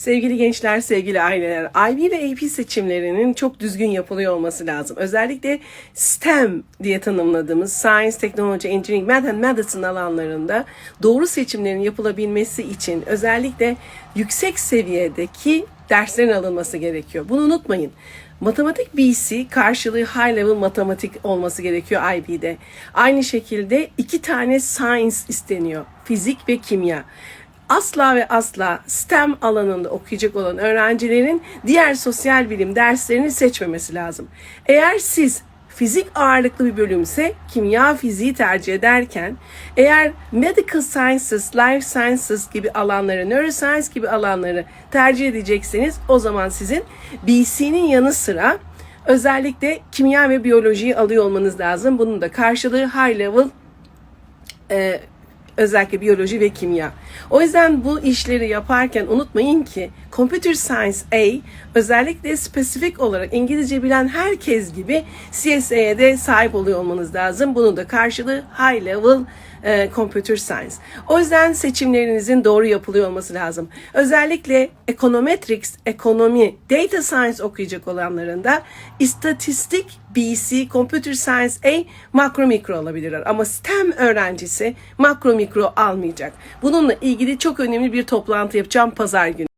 Sevgili gençler, sevgili aileler, IB ve AP seçimlerinin çok düzgün yapılıyor olması lazım. Özellikle STEM diye tanımladığımız Science, Technology, Engineering, Math and Medicine alanlarında doğru seçimlerin yapılabilmesi için özellikle yüksek seviyedeki derslerin alınması gerekiyor. Bunu unutmayın. Matematik BC karşılığı high level matematik olması gerekiyor IB'de. Aynı şekilde iki tane science isteniyor. Fizik ve kimya asla ve asla STEM alanında okuyacak olan öğrencilerin diğer sosyal bilim derslerini seçmemesi lazım. Eğer siz fizik ağırlıklı bir bölümse kimya fiziği tercih ederken eğer medical sciences, life sciences gibi alanları, neuroscience gibi alanları tercih edecekseniz o zaman sizin BC'nin yanı sıra özellikle kimya ve biyolojiyi alıyor olmanız lazım. Bunun da karşılığı high level e, özellikle biyoloji ve kimya. O yüzden bu işleri yaparken unutmayın ki Computer Science A özellikle spesifik olarak İngilizce bilen herkes gibi CSA'ya de sahip oluyor olmanız lazım. Bunun da karşılığı High Level e, Computer Science. O yüzden seçimlerinizin doğru yapılıyor olması lazım. Özellikle Econometrics, ekonomi, Data Science okuyacak olanların da istatistik BC, Computer Science A, makro mikro alabilirler. Ama STEM öğrencisi makro mikro almayacak. Bununla ilgili çok önemli bir toplantı yapacağım pazar günü.